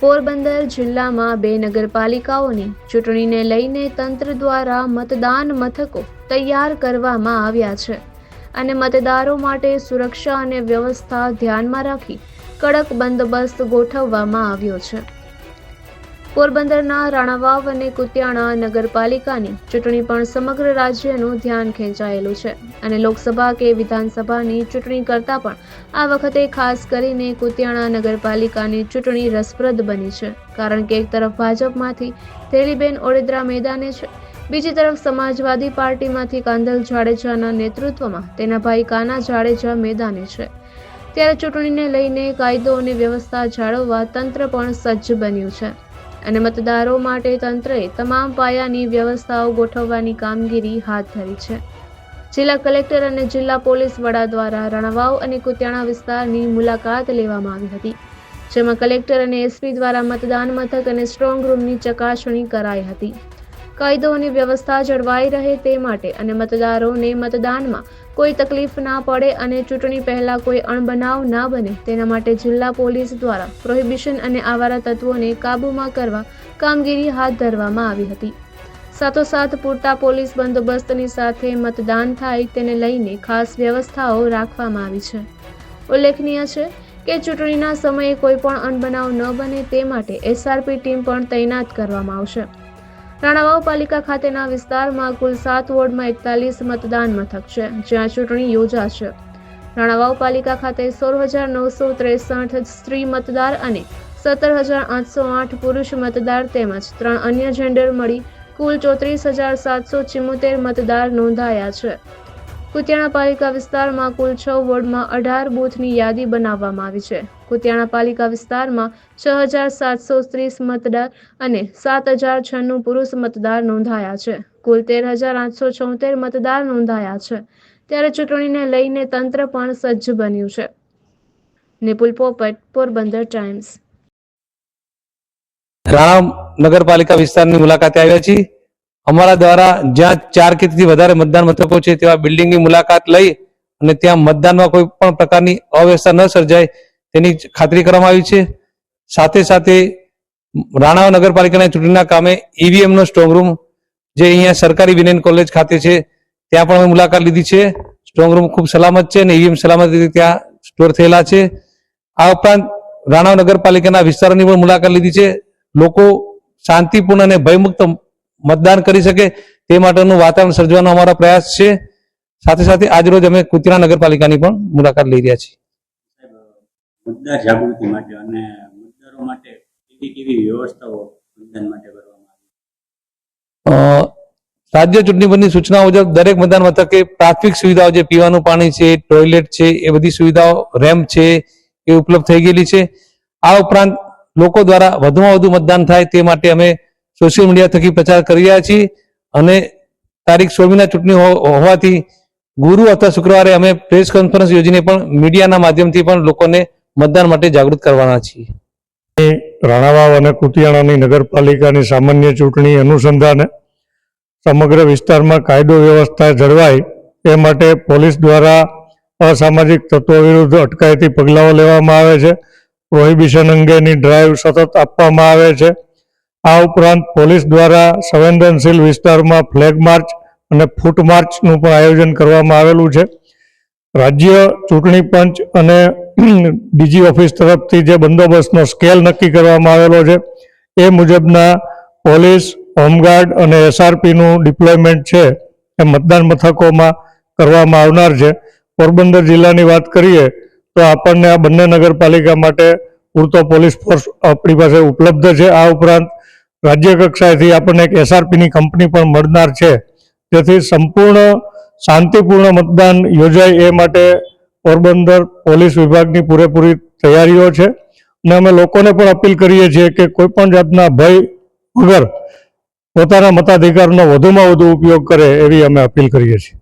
પોરબંદર જિલ્લામાં બે નગરપાલિકાઓની ચૂંટણીને લઈને તંત્ર દ્વારા મતદાન મથકો તૈયાર કરવામાં આવ્યા છે અને મતદારો માટે સુરક્ષા અને વ્યવસ્થા ધ્યાનમાં રાખી કડક બંદોબસ્ત ગોઠવવામાં આવ્યો છે. પોરબંદરના રાણાવાવ અને કુતિયાણા નગરપાલિકાની ચૂંટણી પણ સમગ્ર રાજ્યનું ધ્યાન ખેંચાયેલું છે અને લોકસભા કે વિધાનસભાની ચૂંટણી કરતાં પણ આ વખતે ખાસ કરીને કુતિયાણા નગરપાલિકાની ચૂંટણી રસપ્રદ બની છે, કારણ કે એક તરફ ભાજપમાંથી થેલીબેન ઓડેદરા મેદાને છે, બીજી તરફ સમાજવાદી પાર્ટીમાંથી કાંદલ જાડેજાના નેતૃત્વમાં તેના ભાઈ કાના જાડેજા મેદાને છે. ત્યારે ચૂંટણીને લઈને કાયદો અને વ્યવસ્થા જાળવવા તંત્ર પણ સજ્જ બન્યું છે. અને મતદારો માટે તંત્રએ તમામ પાયાની વ્યવસ્થાઓ ગોઠવવાની કામગીરી હાથ ધરી છે. જિલ્લા કલેક્ટર અને જિલ્લા પોલીસ વડા દ્વારા રણવાવ અને કુતિયાણા વિસ્તારની મુલાકાત લેવામાં આવી હતી. જેમાં કલેક્ટર અને એસપી દ્વારા મતદાન મથક અને સ્ટ્રોંગ રૂમની ચકાસણી કરાઈ હતી. કાયદો અને વ્યવસ્થા જળવાઈ રહે તે માટે અને મતદારોને મતદાનમાં કોઈ તકલીફ ના પડે અને ચૂંટણી પહેલા કોઈ અણબનાવ ના બને, તેના માટે જિલ્લા પોલીસ દ્વારા પ્રોહિબિશન અને આવારા તત્વોને કાબૂમાં કરવા કામગીરી હાથ ધરવામાં આવી હતી. સાથોસાથ પૂરતા પોલીસ બંદોબસ્તની સાથે મતદાન થાય તેને લઈને ખાસ વ્યવસ્થાઓ રાખવામાં આવી છે. ઉલ્લેખનીય છે કે ચૂંટણીના સમયે કોઈ પણ અણબનાવ ન બને તે માટે એસઆરપી ટીમ પણ તૈનાત કરવામાં આવશે. રાણાવાવ પાલિકા ખાતેના વિસ્તારમાં કુલ સાત વોર્ડમાં એકતાલીસ મતદાન મથક છે, જ્યાં ચૂંટણી યોજાશે. રાણાવાવ પાલિકા ખાતે સોળ હજાર નવસો ત્રેસઠ સ્ત્રી મતદાર અને સત્તર હજાર આઠસો આઠ પુરુષ મતદાર તેમજ ત્રણ અન્ય જેન્ડર મળી કુલ ચોત્રીસ હજાર સાતસો ચિમોતેર મતદાર નોંધાયા છે. કુતિયાણા પાલિકા વિસ્તારમાં કુલ છ વોર્ડમાં અઢાર બૂથની યાદી બનાવવામાં આવી છે. કુતિયાણા પાલિકા વિસ્તારમાં છ હજાર સાતસો ત્રીસ મતદાર અને સાત હજાર છન્નું પુરુષ મતદાર નોંધાયા છે. કુલ તેર હજાર આઠસો છોતેર મતદાર નોંધાયા છે. ત્યારે ચૂંટણીને લઈને તંત્ર પણ સજ્જ બન્યું છે. નિપુલ પોપટ, પોરબંદર ટાઈમ્સ. રાણા નગરપાલિકા વિસ્તારની મુલાકાતે આવ્યા છીએ. અમારા દ્વારા જ્યાં ચાર કે વધારે મતદાન મથકો છે, તેવા બિલ્ડિંગની મુલાકાત લઈ અને ત્યાં મતદાનમાં કોઈ પણ પ્રકારની અવ્યવસ્થા ન સર્જાય તેની ખાતરી કરવામાં આવી છે. સાથે સાથે રાણાવ નગરપાલિકાના ચૂંટણીના કામે ઈવીએમનો સ્ટ્રોંગ રૂમ, જે અહીંયા સરકારી વિનયન કોલેજ ખાતે છે, ત્યાં પણ અમે મુલાકાત લીધી છે. સ્ટ્રોંગ રૂમ ખૂબ સલામત છે અને ઈવીએમ સલામત રીતે ત્યાં સ્ટોર થયેલા છે. આ ઉપરાંત રાણાવ નગરપાલિકાના વિસ્તારોની પણ મુલાકાત લીધી છે. લોકો શાંતિપૂર્ણ અને ભયમુક્ત મતદાન કરી શકે તે માટેનું વાતાવરણ સર્જવાનો અમારો પ્રયાસ છે. સાથે સાથે આજરોજ અમે કુતિરા નગરપાલિકાની પણ મુલાકાત લઈ રહ્યા છીએ. મતદાર જાગૃતિ માટે અને મતદારો માટે કેવી કેવી વ્યવસ્થાઓ મતદાન માટે કરવામાં આવી? અ, રાજ્ય ચૂંટણી પંચની સૂચના મુજબ દરેક મતદાન મથકે પ્રાથમિક સુવિધાઓ જે પીવાનું પાણી છે ટોયલેટ છે એ બધી સુવિધાઓ રેમ્પ છે એ ઉપલબ્ધ થઈ ગયેલી છે. આ ઉપરાંત લોકો દ્વારા વધુમાં વધુ મતદાન થાય તે માટે અમે સોશિયલ મીડિયા થકી પ્રચાર કરી રહ્યા છીએ અને તારીખ સોળમીના ચૂંટણી હોવાથી ગુરુ અથવા શુક્રવારે અમે પ્રેસ કોન્ફરન્સ યોજીને પણ મીડિયાના માધ્યમથી પણ લોકોને મતદાન માટે જાગૃત કરવાના છીએ. રાણાવાવ અને કુતિયાણાની નગરપાલિકાની સામાન્ય ચૂંટણી અનુસંધાને સમગ્ર વિસ્તારમાં કાયદો વ્યવસ્થા જળવાય એ માટે પોલીસ દ્વારા અસામાજિક તત્વો વિરુદ્ધ અટકાયતી પગલાઓ લેવામાં આવે છે. પ્રોહિબિશન અંગેની ડ્રાઈવ સતત આપવામાં આવે છે. આ ઉપરાંત પોલીસ દ્વારા સંવેદનશીલ વિસ્તારમાં ફ્લેગ માર્ચ અને ફૂટ માર્ચનું પણ આયોજન કરવામાં આવેલું છે. રાજ્ય ચૂંટણી પંચ અને ડીજી ઓફિસ તરફથી જે બંદોબસ્તનો સ્કેલ નક્કી કરવામાં આવેલો છે, એ મુજબના પોલીસ, હોમગાર્ડ અને એસઆરપીનું ડિપ્લોયમેન્ટ છે, એ મતદાન મથકોમાં કરવામાં આવનાર છે. પોરબંદર જિલ્લાની વાત કરીએ, તો આપણને આ બંને નગરપાલિકા માટે પૂરતો પોલીસ ફોર્સ આપણી પાસે ઉપલબ્ધ છે. આ ઉપરાંત રાજ્ય કક્ષાએથી આપણને એક એસઆરપીની કંપની પણ મળનાર છે. જેથી સંપૂર્ણ શાંતિપૂર્ણ મતદાન યોજાય એ માટે પોરબંદર પોલીસ વિભાગની પૂરેપૂરી તૈયારીઓ છે. અને અમે લોકોને પણ અપીલ કરીએ છીએ કે કોઈ પણ જાતના ભય વગર પોતાના મતાધિકારનો વધુમાં વધુ ઉપયોગ કરે એવી અમે અપીલ કરીએ છીએ.